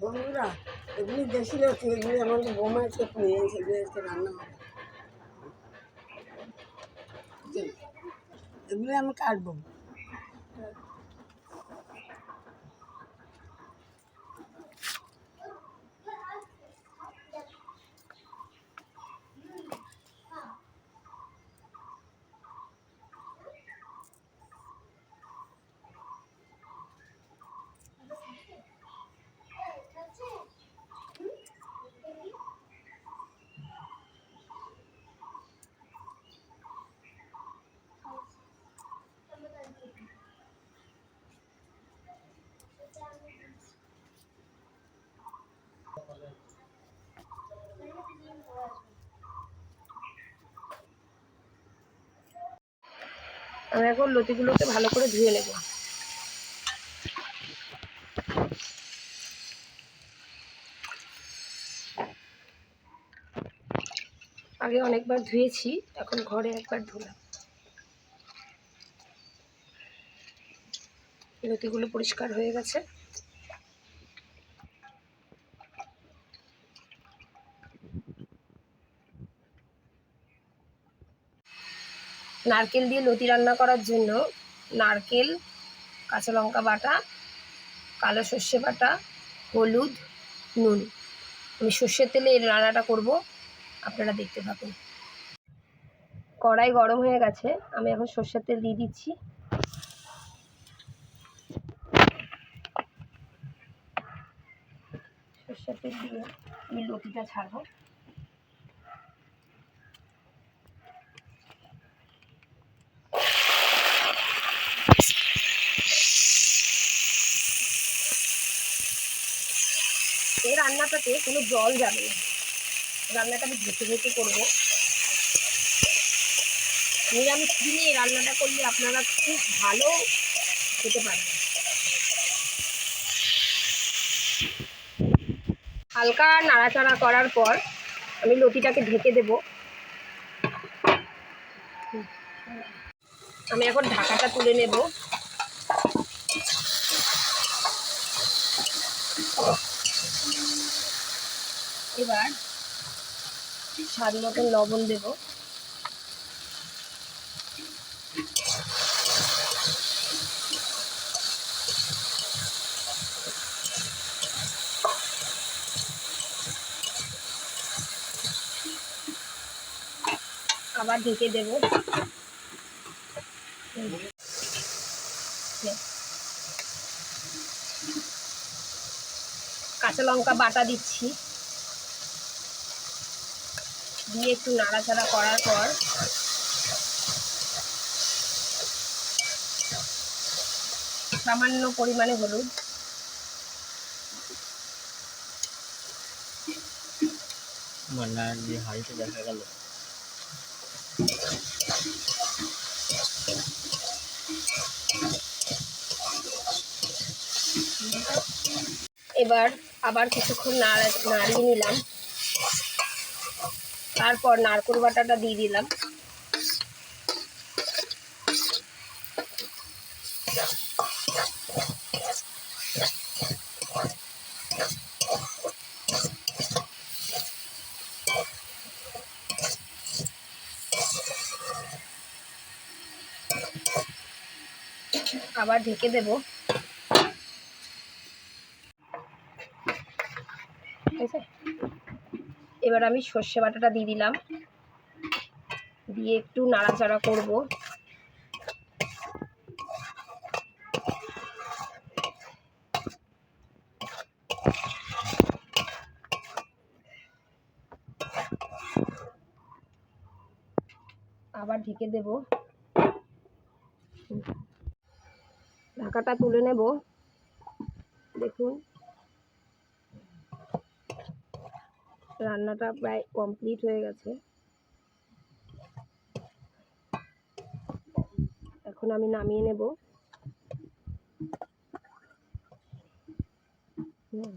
বন্ধুরা এগুলি দেশি লতি এগুলি আমাদের বোমা চেপ নিয়ে সেগুলো আজকে রান্না হবে। এগুলি আমি কাটবো। আমি এখন লতিগুলোকে ভালো করে ধুয়ে নেব। আগে অনেকবার ধুয়েছি, এখন ঘরে একবার ধুলাম। লতিগুলো পরিষ্কার হয়ে গেছে। নারকেল দিয়ে লতি রান্না করার জন্য নারকেল, কাঁচা লঙ্কা বাটা, কালো সর্ষে বাটা, হলুদ, নুন। আমি সর্ষের তেলে এই রান্নাটা করব, আপনারা দেখতে থাকুন। কড়াই গরম হয়ে গেছে, আমি এখন সর্ষের তেল দিয়ে দিচ্ছি। সর্ষের তেল দিয়ে আমি লতিটা ছাড়বো। এই রান্নাটাতে কোনো জল যাবে না। রান্নাটা আমি ঢেকে ঢেকে করব। নিরামিষ দিনে এই রান্নাটা করলে আপনারা খুব ভালো খেতে পারবেন। হালকা নাড়াচাড়া করার পর আমি লতিটাকে ঢেকে দেব। আমি এখন ঢাকাটা তুলে নেব। এবার স্বাদ মতন লবণ দেব। আবার ঢেকে দেব। কাঁচা লঙ্কা বাটা দিচ্ছি। দিয়ে একটু নাড়াচাড়া করার পর সামান্য পরিমাণে হলুদ। মান্নার যে হাড়িতে দেখা গেল। এবার আবার কিছুক্ষণ নাড়া নাড়িয়ে নিলাম। তারপর নারকোল বাটাটা দিয়ে দিলাম। আবার ঢেকে দেব। ঠিক আছে এবার আমি সর্ষে বাটাটা দিয়ে দিলাম। দিয়ে একটু নাড়াচাড়া করব। আবার ঢেকে দেব। ঢাকাটা তুলে নেব। দেখুন। রান্নাটা প্রায় কমপ্লিট হয়ে গেছে। এখন আমি নামিয়ে নেব। হুম।